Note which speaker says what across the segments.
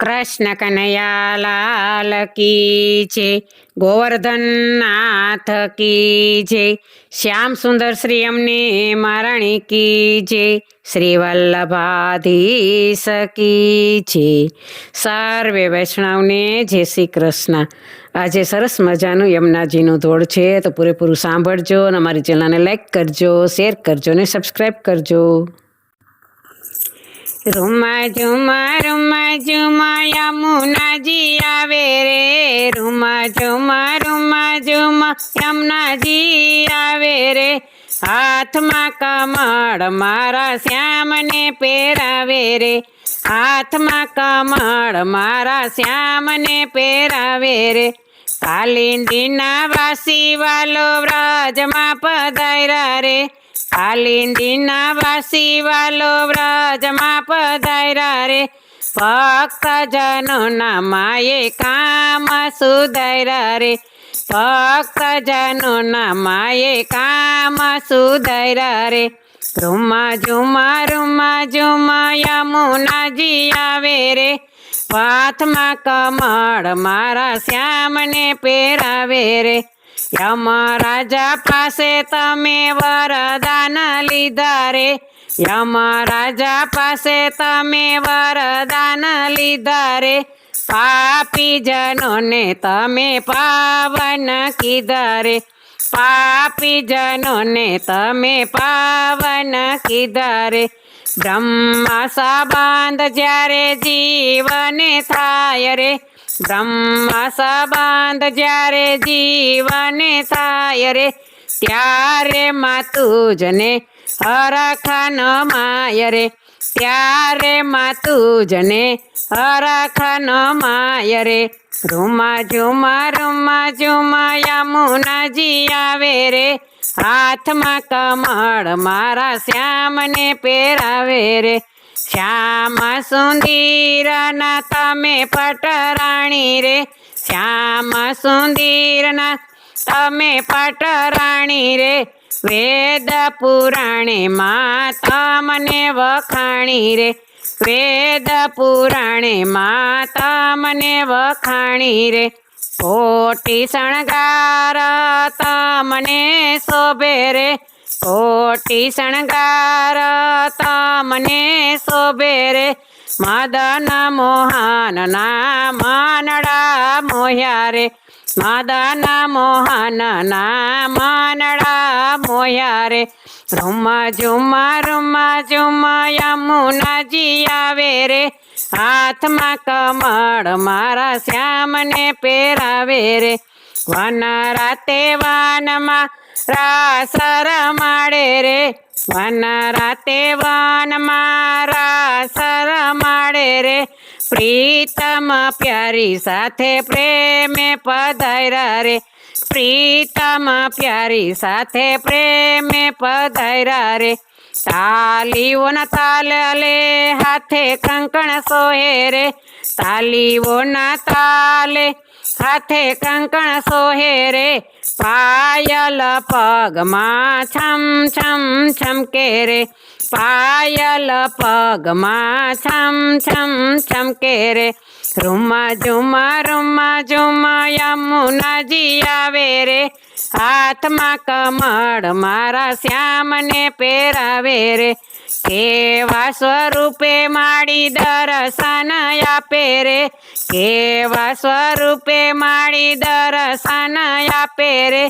Speaker 1: કૃષ્ણ કનૈયા લાલ કી છે ગોવર્ધન નાથ કી છે શ્યામ સુંદર શ્રી અમને મહારાણી કી છે શ્રી વલ્લભાધીશ કી છે સર્વે વૈષ્ણવને જય શ્રી કૃષ્ણ. આજે સરસ મજાનું યમુનાજીનું ધોળ છે, તો પૂરેપૂરું સાંભળજો અને અમારી ચેનલને લાઈક કરજો શેર કરજો અને સબસ્ક્રાઈબ કરજો. રૂમા ઝુમા રૂમા ઝુમા યમુનાજી આવે રે. રૂમા ઝુમા રૂમા ઝુમા યમુનાજી આવે રે. હાથમાં કમળ મારા શ્યામને પહેરાવે રે. હાથમાં કમળ મારા શ્યામને પહેરાવે રે. કાલિંદીના વાસી વાલો વ્રજમાં પધાર્યા રે. કાલિંદીના વાસી વાલો વ્રજમાં પધાર્યા રે. ભક્તજનોના માયે કામ સુધાર્યા રે. ભક્તજનોના માયે કામ સુધાર્યા રે. રૂમા ઝુમા રૂમા ઝુમા યમુનાજી આવે રે. હાથમાં કમળ મારા શ્યામને પહેરાવે રે. યમ રાજા પાસે તમે વરદાન લીધા રે. યમ રાજા પાસે તમે વરદાન લીધા રે. પાપી જનોને તમે પાવન કીધા રે. પાપી જનોને તમે પાવન કીધા રે. બ્રહ્મા સંબંધ જ્યારે જીવને થાય રે. બ્રહ્મા સંબંધ જ્યારે જીવને થાય રે, ત્યારે માતુજને હરખન માય રે. ત્યારે માતુજને હરખન માય રે. રૂમા ઝુમા રૂમા ઝુમા યમુનાજી આવે રે. હાથમાં કમળ મારા શ્યામને પહેરાવે રે. શ્યામ સુંદીરના તમે પટરાણી રે. શ્યામ સુંદીરના તમે પટરાણી રે. વેદ પુરાણે માં તમને વખાણી રે. વેદ પુરાણે માં તમને વખાણી રે. કોટી શણગાર તમને શોભે રે. કોટી શણગાર તમને શોભે રે. મદન મોહન ના માનડા મોહ્યા રે. મદન મોહન ના માનડા મોહ્યા રે. રૂમા ઝુમા રૂમા ઝુમા યમુનાજી આવે રે. હાથમાં કમળ મારા શ્યામને પહેરાવે રે. વન રાતે વનમાં રાસ રમાડે રે. વન રાતે વન રાસ રમાડે રે. પ્રીતમ પ્યારી સાથે પ્રેમે પધાર્યા રે. પ્રીતમ પ્યારી સાથે પ્રેમે પધાર્યા રે. તાલીઓના તાલે હાથે કંકણ સોહે રે. તાલીઓના તાલે હાથે કંકણ સોહે રે, પાયલ પગમાં છમ છમ છમકે રે. પાયલ પગમાં છમ છમ છમકે રે. રૂમા ઝુમા રૂમા ઝુમા યમુનાજી આવે રે. હાથમાં કમળ મારા શ્યામને પહેરાવે રે. કેવા સ્વરૂપે માડી દર્શન આપે રે. કેવા સ્વરૂપે માડી દર્શન આપે રે.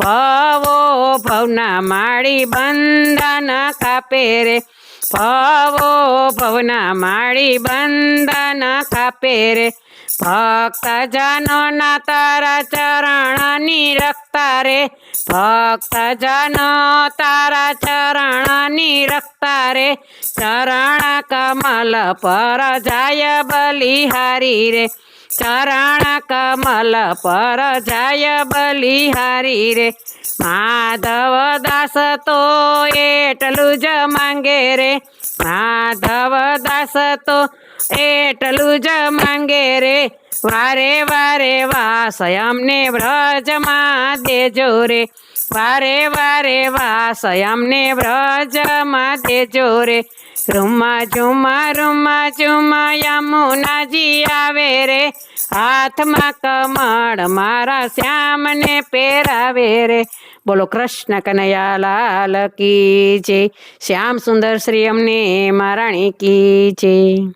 Speaker 1: ભવો ભવના માળી બંધન કાપે રે. ભવો ભવના માળી બંધન કાપે રે. ભક્ત જનોના તારા ચરણની રખતા રે. ભક્ત જનો તારા ચરણની રખતા રે. ચરણ કમલ પર જાય બલિહારી રે. ચરણ કમલ પર જાય બલિહારી રે. માધવ દાસ તો એટલું જ માંગે રે. માધવ દાસ તો એટલું જ માંગે રે. વારે વારે વાસ અમને વ્રજમાં દેજો રે. વારે વારે વાસયામને વ્રજ માતે જોરે. રૂમા ઝુમા રૂમા ઝુમા, યમુનાજી આવે રે. હાથમાં કમળ મારા શ્યામને પહેરાવે રે. બોલો કૃષ્ણ કનૈયા લાલ કી જય. શ્યામ સુંદર શ્રી અમને મહારાણી કી જય.